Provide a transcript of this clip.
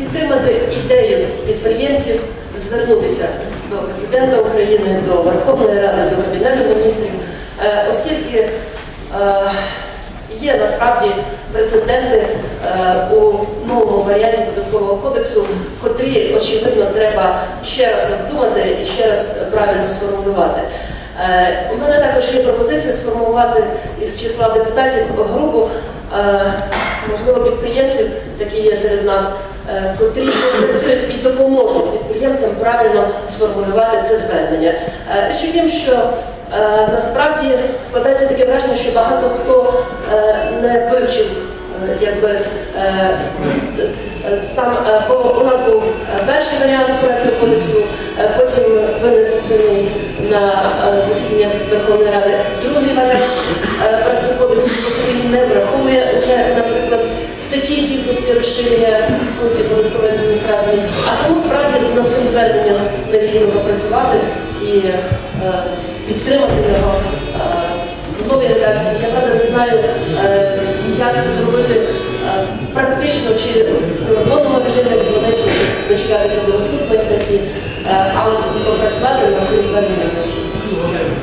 підтримати ідею підприємців звернутися до президента України, до Верховної Ради, до Кабінету міністрів, е, оскільки е, є насправді прецеденти е, у новому варіанті податкового кодексу, котрі очевидно треба ще раз обдумати і ще раз правильно сформулювати. У мене також є пропозиція сформувати із числа депутатів групу, можливо, підприємців, такі є серед нас, котрі працюють і допоможуть підприємцям правильно сформулювати це звернення. Е, Річ у тім, що е, насправді складається таке враження, що багато хто е, не вивчив е, якби е, е, сам е, у нас був е, перший варіант проекту кодексу, е, потім винесений на е, засідання Верховної Ради другий варіант е, проекту кодексу, який не враховує вже, наприклад, в такій розширення функцій податкової адміністрації. А тому справді над цим зверненням необхідно попрацювати і е, підтримати його. е, в новій редакції. Я правда не знаю, е, як це зробити практично, чи в телефонному режимі дзвонити, чи дочекатися до наступної сесії, але попрацювати над цим зверненням необхідно.